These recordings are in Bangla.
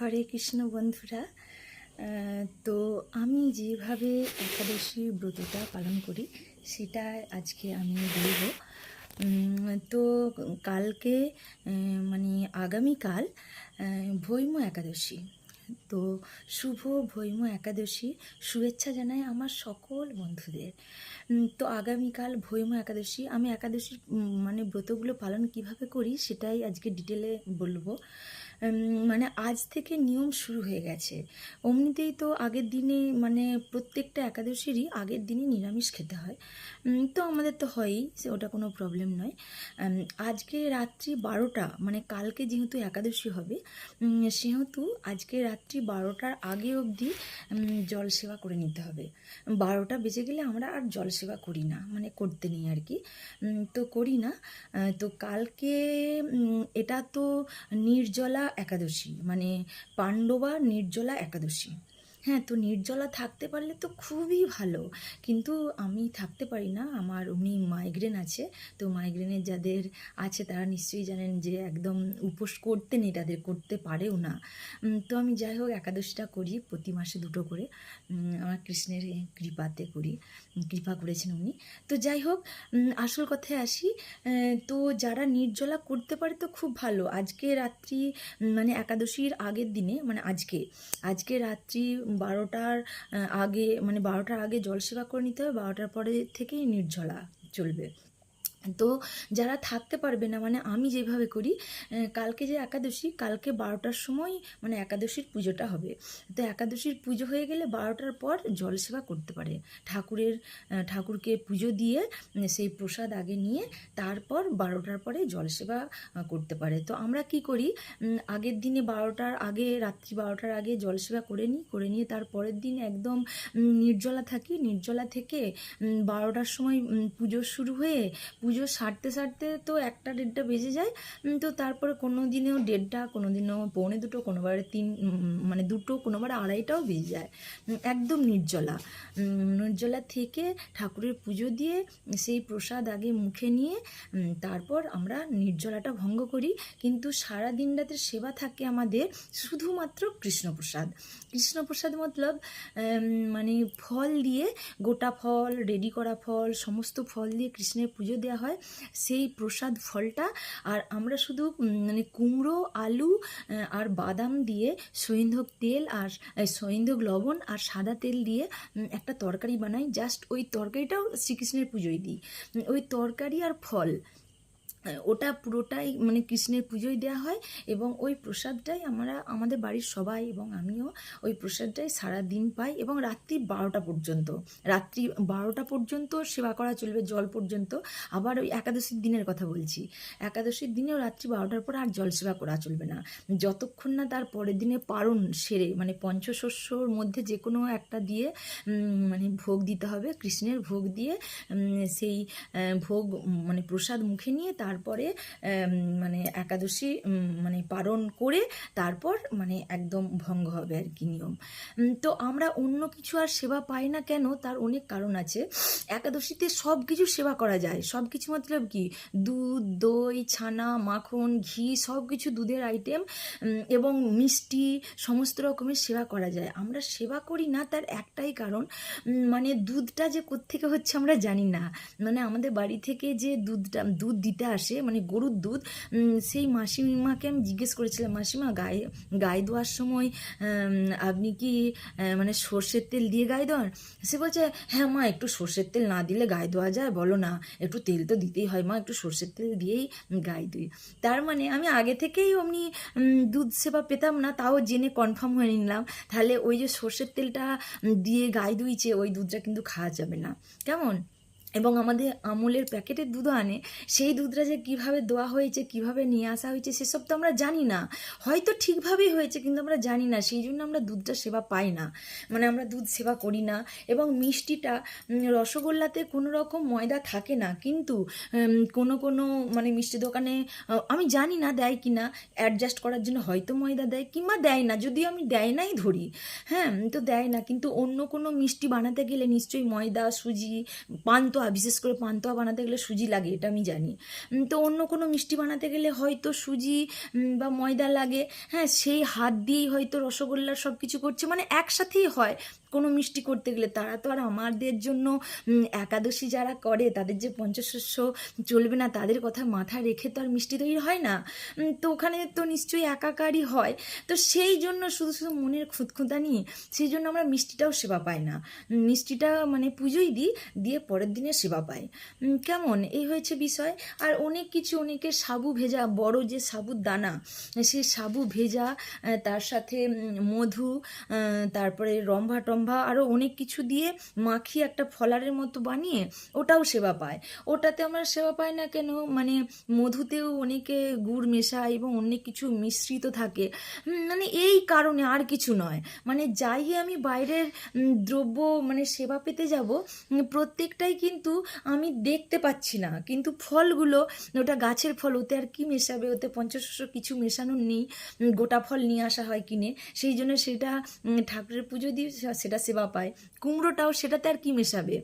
হরে কৃষ্ণ বন্ধুরা তো আমি যেভাবে একাদশী ব্রতটা পালন করি, সেটা আজকে আমি বলব। তো কালকে মানে আগামীকাল ভৈম একাদশী। তো শুভ ভৈম একাদশী শুভেচ্ছা জানাই আমার সকল বন্ধুদের। তো আগামীকাল ভৈম একাদশী, আমি একাদশীর মানে ব্রতগুলো পালন কীভাবে করি সেটাই আজকে ডিটেলে বলব। মানে আজ থেকে নিয়ম শুরু হয়ে গেছে। অমনিতেই তো আগের দিনে মানে প্রত্যেকটা একাদশীরই আগের দিনই নিরামিষ খেতে হয়। তো আমাদের তো হয়ই ওটা কোনো প্রবলেম নয়। আজকে রাত্রি বারোটা মানে কালকে যেহেতু একাদশী হবে সেহেতু আজকে রাত্রি বারোটার আগে অবধি জলসেবা জল সেবা করে নিতে হবে। বারোটা বেজে গেলে আমরা আর জলসেবা করি না মানে করতে নেই আর কি। তো করি না। তো কালকে এটা তো নির্জলা একাদশী মানে পাণ্ডবা নির্জলা একাদশী। হ্যাঁ তো নির্জলা থাকতে পারলে তো খুবই ভালো। কিন্তু আমি থাকতে পারি না। আমার উনি মাইগ্রেন আছে। তো মাইগ্রেনের যাদের আছে, তারা নিশ্চয়ই জানেন যে একদম উপোস করতে নেই, তাদের করতে পারেও না। তো আমি যাই হোক, একাদশীটা করি, প্রতি মাসে দুটো করে। আমার কৃষ্ণের কৃপাতে করি। কৃপা করেছেন উনি। তো যাই হোক আসল কথায় আসি তো যারা নির্জলা করতে পারে তো খুব ভালো। আজকে রাত্রি মানে একাদশীর আগের দিনে মানে আজকে আজকে রাত্রি বারোটার আগে মানে বারোটার আগে জলসেবা করে নিতে হবে বারোটার পরে থেকেই নির্জলা চলবে। তো যারা থাকতে পারবে না মানে আমি যেভাবে করি কালকে যে একাদশী, কালকে বারোটার সময় মানে একাদশীর পুজোটা হবে। তো একাদশীর পুজো হয়ে গেলে বারোটার পর জলসেবা করতে পারে। ঠাকুরের ঠাকুরকে পুজো দিয়ে সেই প্রসাদ আগে নিয়ে তারপর বারোটার পরে জলসেবা করতে পারে। তো আমরা কি করি আগের দিনে বারোটার আগে, রাত্রি বারোটার আগে জলসেবা করে নিই, করে নিয়ে তার পরের দিন একদম নির্জলা থাকি। নির্জলা থেকে বারোটার সময় পুজো শুরু হয়ে পুজো সারতে সারতে তো একটা দেড়টা বেজে যায়। তো তারপরে কোনো দিনেও দেড়টা, কোনো দিনও পৌনে দুটো কোনোবারে তিন মানে দুটো কোনোবারে আড়াইটাও বেজে যায়। একদম নির্জলা। নির্জলা থেকে ঠাকুরের পুজো দিয়ে সেই প্রসাদ আগে মুখে নিয়ে তারপর আমরা নির্জলাটা ভঙ্গ করি। কিন্তু সারা দিন রাতের সেবা থাকে আমাদের শুধুমাত্র কৃষ্ণপ্রসাদ। কৃষ্ণপ্রসাদ মতলব মানে ফল দিয়ে গোটা ফল রেডি করা ফল, সমস্ত ফল দিয়ে কৃষ্ণের পুজো দেওয়া হয়, সেই প্রসাদ ফলটা। আর আমরা শুধু মানে কুমড়ো, আলু আর বাদাম দিয়ে সৈন্ধক তেল আর সৈন্ধক লবণ আর সাদা তেল দিয়ে একটা তরকারি বানাই। জাস্ট ওই তরকারিটাও শ্রীকৃষ্ণের পুজোয় দিই। ওই তরকারি আর ফল। ওটা পুরোটাই মানে কৃষ্ণের পুজোয় দেওয়া হয় এবং ওই প্রসাদটাই আমরা, আমাদের বাড়ির সবাই এবং আমিও ওই প্রসাদটাই সারা দিন পাই এবং রাত্রি বারোটা পর্যন্ত। রাত্রি বারোটা পর্যন্ত সেবা করা চলবে, জল পর্যন্ত। আবার ওই একাদশীর দিনের কথা বলছি। একাদশীর দিনেও রাত্রি বারোটার পর আর জল সেবা করা চলবে না। যতক্ষণ না তার পরের দিনে পারণ সেরে মানে পঞ্চশস্যর মধ্যে যে কোনো একটা দিয়ে মানে ভোগ দিতে হবে, কৃষ্ণের ভোগ দিয়ে সেই ভোগ মানে প্রসাদ মুখে নিয়ে তারপরে মানে একাদশী মানে পালন করে তারপর মানে একদম ভঙ্গ হবে আর কি নিয়ম। তো আমরা অন্য কিছু আর সেবা পাই না কেন? তার অনেক কারণ আছে। একাদশীতে সব কিছু সেবা করা যায়। সব কিছু মতলব কি? দুধ, দই, ছানা, মাখন, ঘি সব কিছু দুধের আইটেম এবং মিষ্টি সমস্ত রকমের সেবা করা যায়। আমরা সেবা করি না তার একটাই কারণ মানে দুধটা যে কোত্থেকে হচ্ছে আমরা জানি না। মানে আমাদের বাড়ি থেকে যে দুধটা, দুধ দিতে মানে গরুর দুধ সেই মাসিমাকে আমি জিজ্ঞেস করেছিলাম, মাসিমা, গায়ে গায়ে দেওয়ার সময় আপনি কি মানে সর্ষের তেল দিয়ে গায়ে দেওয়ার? সে বলছে হ্যাঁ মা, একটু সর্ষের তেল না দিলে গায়ে দেওয়া যায়, বলো না, একটু তেল তো দিতেই হয় মা, একটু সর্ষের তেল দিয়েই গায়ে দিই। তার মানে আমি আগে থেকেই অমনি দুধ সেবা পেতাম না, তাও জেনে কনফার্ম হয়ে নিলাম, তাহলে ওই যে সর্ষের তেলটা দিয়ে গায়ে দুইছে ওই দুধটা কিন্তু খাওয়া যাবে না। কেমন? এবং আমাদের আমুলের প্যাকেটের দুধও আনে, সেই দুধটা যে কীভাবে দেওয়া হয়েছে, কীভাবে নিয়ে আসা হয়েছে, সেসব তো আমরা জানি না। হয়তো ঠিকভাবেই হয়েছে, কিন্তু আমরা জানি না। সেই জন্য আমরা দুধটা সেবা পাই না। মানে আমরা দুধ সেবা করি না। এবং মিষ্টিটা রসগোল্লাতে কোনো রকম ময়দা থাকে না। কিন্তু কোনো কোনো মানে মিষ্টি দোকানে আমি জানি না দেয় কি না। অ্যাডজাস্ট করার জন্য হয়তো ময়দা দেয় কিংবা দেয় না। যদি আমি দেয় নাই ধরি। হ্যাঁ তো দেয় না। কিন্তু অন্য কোনো মিষ্টি বানাতে গেলে নিশ্চয়ই ময়দা, সুজি পান্তুয়া পান্তুয়া বিশেষ করে পান্তুয়া বানাতে গেলে সুজি লাগে, এটা আমি জানি। তো অন্য কোনো মিষ্টি বানাতে গেলে হয়তো সুজি বা ময়দা লাগে। হ্যাঁ সেই হাত দিয়েই হয়তো রসগোল্লার সব কিছু করছে মানে একসাথেই হয়। কোনো মিষ্টি করতে গেলে তারা তো আর আমাদের জন্য একাদশী যারা করে, তাদের যে পঞ্চশস্য চলবে না, তাদের কথা মাথায় রেখে তো আর মিষ্টি তৈরি হয় না। তো ওখানে তো নিশ্চয়ই একাকারই হয়। তো সেই জন্য শুধু শুধু মনের খুঁতখুঁতানি, সেই জন্য আমরা মিষ্টিটাও সেবা পাই না। মিষ্টিটা মানে পুজোই দিই, দিয়ে পরের দিনে সেবা পাই। কেমন? এই হয়েছে বিষয়। আর অনেক কিছু অনেকের সাবু ভেজা, বড় যে সাবুর দানা, সেই সাবু ভেজা তার সাথে মধু তারপরে রম্ভা টম্ভা আরও অনেক কিছু দিয়ে মাখিয়ে একটা ফলারের মতো বানিয়ে ওটাও সেবা পায়। ওটাতে আমরা সেবা পাই না কেন? মানে মধুতেও অনেকে গুড় মেশায় এবং অনেক কিছু মিশ্রিত থাকে। মানে এই কারণে আর কিছু নয়। মানে যাই আমি বাইরের দ্রব্য মানে সেবা পেতে যাব, প্রত্যেকটাই কিন্তু আমি দেখতে পাচ্ছি না। কিন্তু ফলগুলো, ওটা গাছের ফল, ওতে আর কি মেশাবে? ওতে পঞ্চশস্য কিছু মেশানো নেই। গোটা ফল নিয়ে আসা হয় কিনে। সেই জন্য সেটা ঠাকুরের পুজো দিয়ে সেটা সেবা পায় কুমড়োটাও সেটাতে আর কি মেশাবে?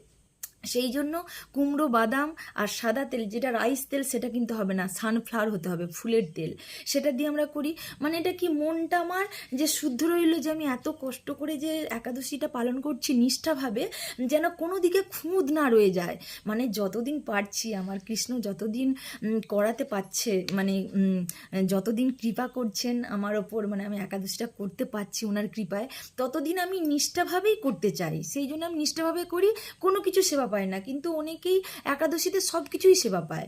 সেই জন্য কুমড়ো, বাদাম আর সাদা তেল, যেটা রাইস তেল, সেটা কিন্তু হবে না। সানফ্লাওয়ার হতে হবে, ফুলের তেল। সেটা দিয়ে আমরা করি। মানে এটা কি মনটা আমার যে শুদ্ধ রইল যে আমি এত কষ্ট করে যে একাদশীটা পালন করছি নিষ্ঠাভাবে, যেন কোনো দিকে খুঁত না রয়ে যায়। মানে যতদিন পারছি আমার কৃষ্ণ যতদিন করাতে পারছে মানে যতদিন কৃপা করছেন আমার ওপর মানে আমি একাদশীটা করতে পারছি ওনার কৃপায়, ততদিন আমি নিষ্ঠাভাবেই করতে চাই। সেই জন্য আমি নিষ্ঠাভাবে করি, কোনো কিছু সেবা পায় না। কিন্তু অনেকেই একাদশীতে সব কিছুই সেবা পায়।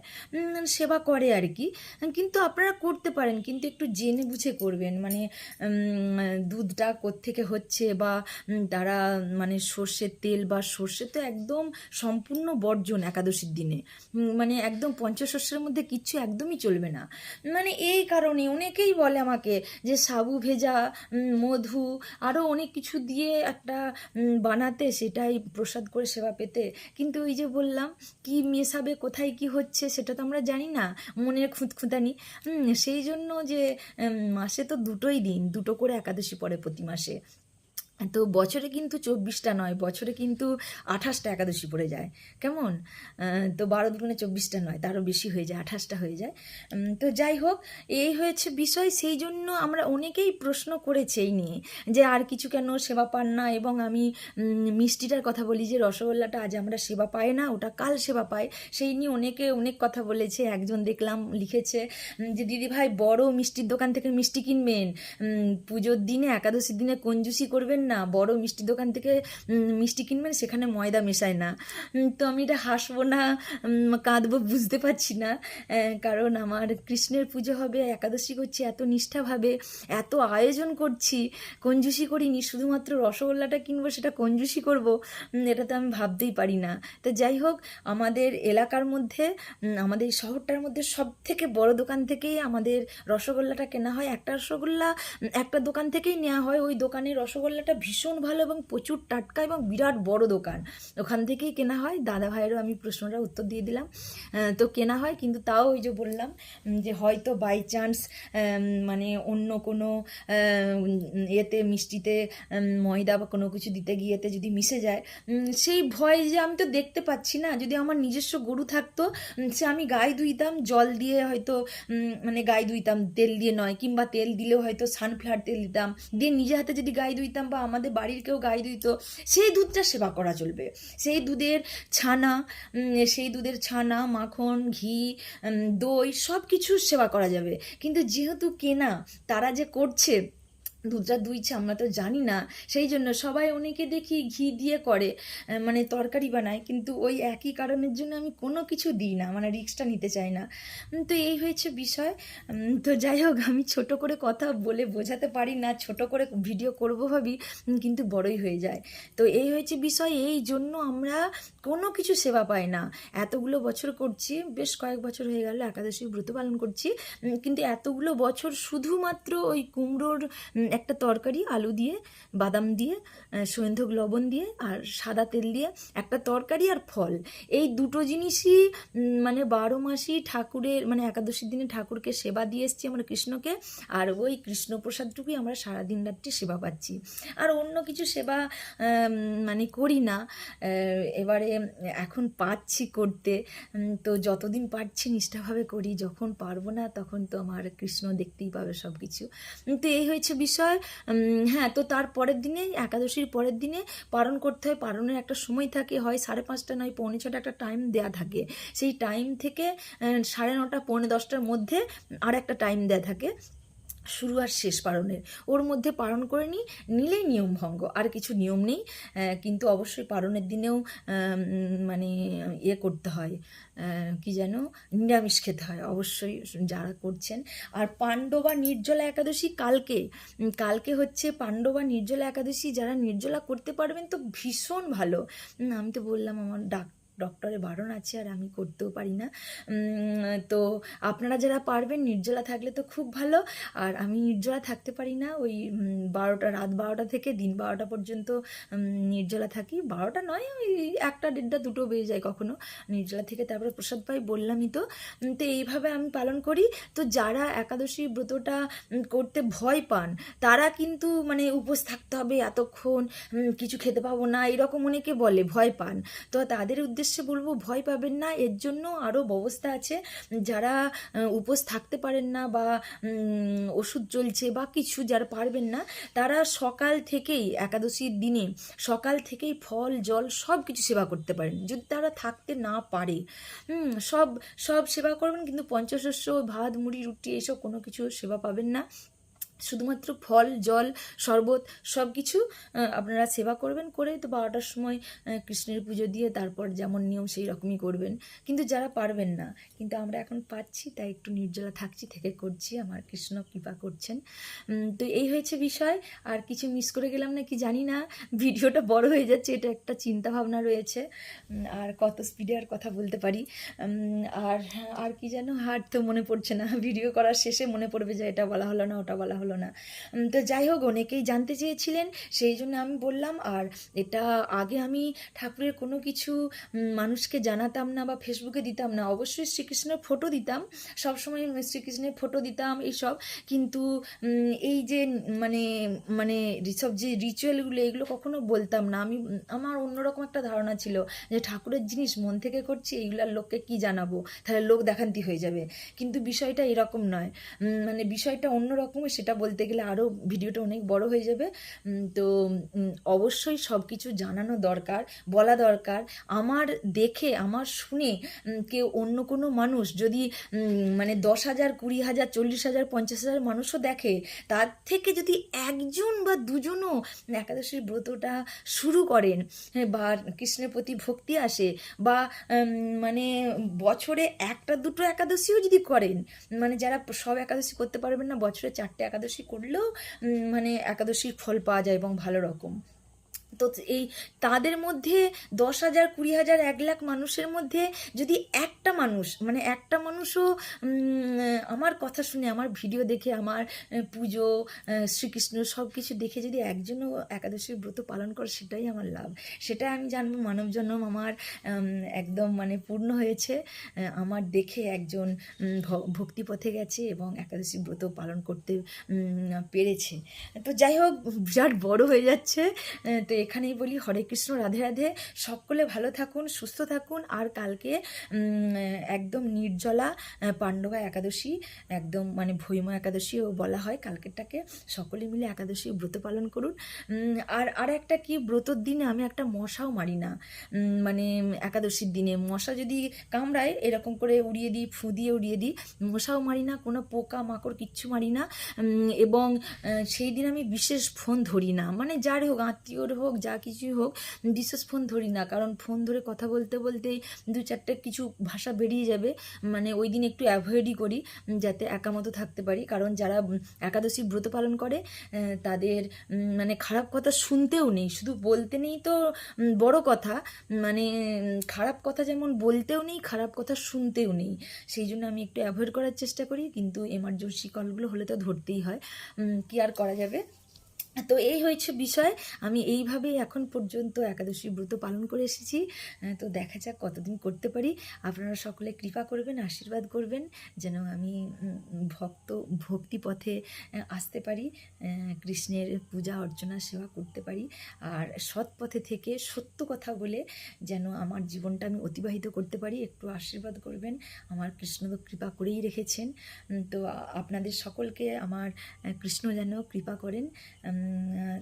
সেবা করে আর কি। কিন্তু আপনারা করতে পারেন, কিন্তু একটু জেনে বুঝে করবেন। মানে দুধটা কোত্থেকে হচ্ছে বা তারা মানে সর্ষের তেল বা সর্ষে তো একদম সম্পূর্ণ বর্জন একাদশীর দিনে। মানে একদম পঞ্চশস্যের মধ্যে কিচ্ছু একদমই চলবে না। মানে এই কারণে অনেকেই বলে আমাকে যে সাবু ভেজা মধু আরও অনেক কিছু দিয়ে একটা বানাতে সেটাই প্রসাদ করে সেবা পেতে কিন্তু ওই যে বললাম, কি মেশাবে, কোথায় কি হচ্ছে, সেটা তো আমরা জানি না, মনের খুঁতখুঁতানি। সেই জন্য যে মাসে তো দুটোই দিন, দুটো করে একাদশী পড়ে প্রতি মাসে। তো বছরে কিন্তু চব্বিশটা নয়, বছরে কিন্তু আঠাশটা একাদশী পড়ে যায়। কেমন? তো বারো দুগুণে চব্বিশটা নয়, তারও বেশি হয়ে যায়, আঠাশটা হয়ে যায়। তো যাই হোক, এই হয়েছে বিষয়, সেই জন্য আমরা অনেকেই প্রশ্ন করেছে এই নিয়ে যে আর কিছু কেন সেবা পান না এবং আমি মিষ্টিটার কথা বলি যে রসগোল্লাটা আজ আমরা সেবা পাই না, ওটা কাল সেবা পাই। সেই নিয়ে অনেকে অনেক কথা বলেছে, একজন দেখলাম লিখেছে যে দিদি ভাই বড় মিষ্টির দোকান থেকে মিষ্টি কিনবেন পুজোর দিনে, একাদশীর দিনে কঞ্জুসি করবেন না, বড় মিষ্টির দোকান থেকে মিষ্টি কিনবেন, সেখানে ময়দা মেশায় না। তো আমি এটা হাসবো না কাঁদবো, বুঝতে পারছি না। কারণ আমার কৃষ্ণের পুজো হবে, একাদশী করছি, এত নিষ্ঠাভাবে, এত আয়োজন করছি, কঞ্জুসি করিনি, শুধুমাত্র রসগোল্লাটা কিনবো, সেটা কঞ্জুসি করব এটা তো আমি ভাবতেই পারি না। তো যাই হোক, আমাদের এলাকার মধ্যে আমাদের শহরটার মধ্যে সব থেকে বড় দোকান থেকেই আমাদের রসগোল্লাটা কেনা হয়। একটা রসগোল্লা একটা দোকান থেকেই নেওয়া হয়, ওই দোকানে রসগোল্লাটা ভীষণ ভালো এবং প্রচুর টাটকা এবং বিরাট বড় দোকান। ওখান থেকেই কেনা হয়। দাদা ভাইয়েরও আমি প্রশ্নটা উত্তর দিয়ে দিলাম। তো কেনা হয়, কিন্তু তাও ওই যে বললাম যে হয়তো বাই চান্স মানে অন্য কোনো এতে মিষ্টিতে ময়দা বা কোনো কিছু দিতে গিয়েতে যদি মিশে যায় সেই ভয় যে আমি তো দেখতে পাচ্ছি না। যদি আমার নিজস্ব গরু থাকতো সে আমি গায়ে ধুইতাম, জল দিয়ে হয়তো মানে গায়ে ধুইতাম, তেল দিয়ে নয়, কিংবা তেল দিলেও হয়তো সানফ্লাওয়ার তেল দিতাম, দিয়ে নিজে হাতে যদি গায়ে ধুইতাম বা আমাদের বাড়ির কেউ গাই দিত, সেই দুধটা সেবা করা চলবে। সেই দুধের ছানা সেই দুধের ছানা, মাখন, ঘি দই সব কিছু সেবা করা যাবে। কিন্তু যেহেতু কেনা, তারা যে করছে দুধটা দুইছে, আমরা তো জানি না। সেই জন্য সবাই অনেকে দেখি ঘি দিয়ে করে মানে তরকারি বানায়, কিন্তু ওই একই কারণের জন্য আমি কোনো কিছু দিই না মানে রিস্কটা নিতে চাই না। তো এই হয়েছে বিষয়। তো যাই হোক, আমি ছোট করে কথা বলে বোঝাতে পারি না, ছোট করে ভিডিও করব ভাবি কিন্তু বড়ই হয়ে যায়। তো এই হয়েছে বিষয়, এই জন্য আমরা কোনো কিছু সেবা পাই না। এতগুলো বছর করছি, বেশ কয়েক বছর হয়ে গেল একাদশী ব্রত পালন করছি কিন্তু এতগুলো বছর শুধুমাত্র ওই কুমড়োর একটা তরকারি, আলু দিয়ে, বাদাম দিয়ে সৈন্ধক লবণ দিয়ে আর সাদা তেল দিয়ে একটা তরকারি আর ফল। এই দুটো জিনিসই মানে বারো মাসই ঠাকুরের মানে একাদশীর দিনে ঠাকুরকে সেবা দিয়ে এসছি আমরা কৃষ্ণকে আর ওই কৃষ্ণপ্রসাদটুকুই আমরা সারাদিন রাত্রি সেবা পাচ্ছি। আর অন্য কিছু সেবা মানে করি না। এবারে এখন পাচ্ছি করতে। তো যতদিন পারছি নিষ্ঠাভাবে করি, যখন পারব না তখন তো আমার কৃষ্ণ দেখতেই পাবে সব কিছু তো এই হয়েছে বিষয়। উম, হ্যাঁ তো তার পরের দিনে একাদশীর পরের দিনে পালন করতে হয়। পালনের একটা সময় থাকে হয় সাড়ে পাঁচটা নয় পৌনে ছটা একটা টাইম দেয়া থাকে। সেই টাইম থেকে সাড়ে নটা পৌনে দশটার মধ্যে আর একটা টাইম দেয়া থাকে। শুরু আর শেষ পালনের ওর মধ্যে পালন করে নিই, নিলেই নিয়ম ভঙ্গ, আর কিছু নিয়ম নেই। কিন্তু অবশ্যই পালনের দিনেও মানে ইয়ে করতে হয়। কি যেন, নিরামিষ খেতে হয়, অবশ্যই যারা করছেন। আর পাণ্ডবা নির্জলা একাদশী কালকে কালকে হচ্ছে পাণ্ডবা নির্জলা একাদশী, যারা নির্জলা করতে পারবেন তো ভীষণ ভালো। আমি তো বললাম আমার ডাক ডক্টরে বারণ আছে আর আমি করতেও পারি না। তো আপনারা যারা পারবেন, নির্জলা থাকলে তো খুব ভালো। আর আমি নির্জলা থাকতে পারি না, ওই বারোটা, রাত বারোটা থেকে দিন বারোটা পর্যন্ত নির্জলা থাকি। বারোটা নয়, ওই একটা, দেড়টা, দুটো বেজে যায় কখনো নির্জলা থেকে। তারপরে প্রসাদ পাই বললামই তো তো এইভাবে আমি পালন করি। তো যারা একাদশী ব্রতটা করতে ভয় পান, তারা কিন্তু মানে উপোস থাকতে হবে এতক্ষণ কিছু খেতে পাবো না, এরকম অনেকে বলে, ভয় পান। তো তাদের উদ্দেশ্যে বলব, ভয় পাবেন না। এর জন্য আরও ব্যবস্থা আছে। যারা উপোস থাকতে পারেন না বা ওষুধ চলছে বা কিছু যারা পারবেন না, তারা সকাল থেকেই, একাদশীর দিনে সকাল থেকেই ফল, জল সব কিছু সেবা করতে পারেন। যদি তারা থাকতে না পারে সব সব সেবা করবেন, কিন্তু পঞ্চশস্য, ভাত, মুড়ি, রুটি, এসব কোনো কিছু সেবা পাবেন না। শুধুমাত্র ফল, জল, শরবত সব কিছু আপনারা সেবা করবেন করে তো বারোটার সময় কৃষ্ণের পুজো দিয়ে তারপর যেমন নিয়ম সেই রকমই করবেন। কিন্তু যারা পারবেন না, কিন্তু আমরা এখন পাচ্ছি, তাই একটু নির্জলা থাকছি, থেকে করছি, আমার কৃষ্ণ কৃপা করছেন। তো এই হয়েছে বিষয়। আর কিছু মিস করে গেলাম না কি জানি না, ভিডিওটা বড় হয়ে যাচ্ছে, এটা একটা চিন্তা ভাবনা রয়েছে আর কত স্পিডে আর কথা বলতে পারি। আর আর কি যেন হার তো মনে পড়ছে না, ভিডিও করার শেষে মনে পড়বে যে এটা বলা হলো না, ওটা বলা হলো না। তো যাই হোক, অনেকেই জানতে চেয়েছিলেন, সেই জন্য আমি বললাম, আর এটা আগে আমি ঠাকুরের কোনো কিছু মানুষকে জানাতাম না বা ফেসবুকে দিতাম না। অবশ্যই শ্রীকৃষ্ণের ফটো দিতাম, সবসময় শ্রীকৃষ্ণের ফটো দিতাম এইসব। কিন্তু এই যে মানে মানে সব যে রিচুয়ালগুলো এগুলো কখনো বলতাম না। আমি, আমার অন্যরকম একটা ধারণা ছিল যে ঠাকুরের জিনিস মন থেকে করছি, এইগুলার লোককে কি জানাব? তাহলে লোক দেখান্তি হয়ে যাবে। কিন্তু বিষয়টা এরকম নয়। মানে বিষয়টা অন্যরকম সেটা বলতে গেলে আরও ভিডিওটা অনেক বড় হয়ে যাবে। তো অবশ্যই সব কিছু জানানো দরকার বলা দরকার। আমার দেখে আমার শুনে কেউ অন্য কোনো মানুষ যদি মানে দশ হাজার কুড়ি হাজার চল্লিশ হাজার পঞ্চাশ হাজার মানুষও দেখে তার থেকে যদি একজন বা দুজনও একাদশীর ব্রতটা শুরু করেন হ্যাঁ, বা কৃষ্ণের প্রতি ভক্তি আসে বা মানে বছরে একটা দুটো একাদশীও যদি করেন মানে যারা সব একাদশী করতে পারবেন না বছরে চারটে একাদশী করলেও মানে একাদশীর ফল পাওয়া যায় এবং ভালো রকম। তো এই তাদের মধ্যে দশ হাজার কুড়ি হাজার এক লাখ মানুষের মধ্যে যদি একটা মানুষ মানে একটা মানুষও আমার কথা শুনে আমার ভিডিও দেখে আমার পুজো শ্রীকৃষ্ণ সব কিছু দেখে যদি একজনও একাদশীর ব্রত পালন করে সেটাই আমার লাভ। সেটা আমি জানব মানব জন্ম আমার একদম মানে পূর্ণ হয়েছে। আমার দেখে একজন উম, ভ- ভক্তিপথে গেছে এবং একাদশী ব্রত পালন করতে পেরেছে। তো যাই হোক বিরাট বড় হয়ে যাচ্ছে। তো এখানেই বলি, হরে কৃষ্ণ, রাধে রাধে। সকলে ভালো থাকুন, সুস্থ থাকুন। আর কালকে একদম নির্জলা পাণ্ডবা একাদশী, একদম মানে ভৈমা একাদশীও বলা হয় কালকেরটাকে। সকলে মিলে একাদশী ব্রত পালন করুন। আর আর একটা কি, ব্রতর দিনে আমি একটা মশাও মারি না। মানে একাদশীর দিনে। মশা যদি কামড়ায়, এরকম করে উড়িয়ে দিই ফু দিয়ে উড়িয়ে দিই, মশাও মারি না, কোনো পোকা মাকড় কিচ্ছু মারি না। এবং সেই দিন আমি বিশেষ ফোন ধরি না। মানে যার হোক, আত্মীয়র হোক যা কিছুই হোক, বিশেষ ফোন ধরি না। কারণ ফোন ধরে কথা বলতে বলতেই দু চারটে কিছু ভাষা বেরিয়ে যাবে। মানে ওই দিন একটু অ্যাভয়েডই করি, যাতে একামতো থাকতে পারি। কারণ যারা একাদশী ব্রত পালন করে তাদের মানে খারাপ কথা শুনতেও নেই। শুধু বলতে নেই তো বড় কথা মানে খারাপ কথা যেমন বলতেও নেই, খারাপ কথা শুনতেও নেই। সেই জন্য আমি একটু অ্যাভয়েড করার চেষ্টা করি। কিন্তু এমার্জেন্সি কলগুলো হলে তো ধরতেই হয়। কি আর করা যাবে? তো এই হয়েছে বিষয়। আমি এইভাবেই এখন পর্যন্ত একাদশী ব্রত পালন করে এসেছি। তো দেখা যাক কতদিন করতে পারি। আপনারা সকলে কৃপা করবেন, আশীর্বাদ করবেন, যেন আমি ভক্ত, ভক্তি পথে আসতে পারি কৃষ্ণের পূজা, অর্চনা, সেবা করতে পারি। আর সৎ পথে থেকে সত্য কথা বলে যেন আমার জীবনটা আমি অতিবাহিত করতে পারি, একটু আশীর্বাদ করবেন। আমার কৃষ্ণ তো কৃপা করেই রেখেছেন। তো আপনাদের সকলকে আমার কৃষ্ণ যেন কৃপা করেন।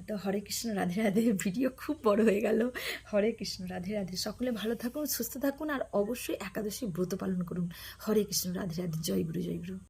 তো হরে কৃষ্ণ, রাধে রাধে। ভিডিও খুব বড় হয়ে গেল। হরে কৃষ্ণ, রাধে রাধে। সকলে ভালো থাকুন, সুস্থ থাকুন, আর অবশ্যই একাদশী ব্রত পালন করুন। হরে কৃষ্ণ, রাধে রাধে। জয় গুরু জয় গুরু।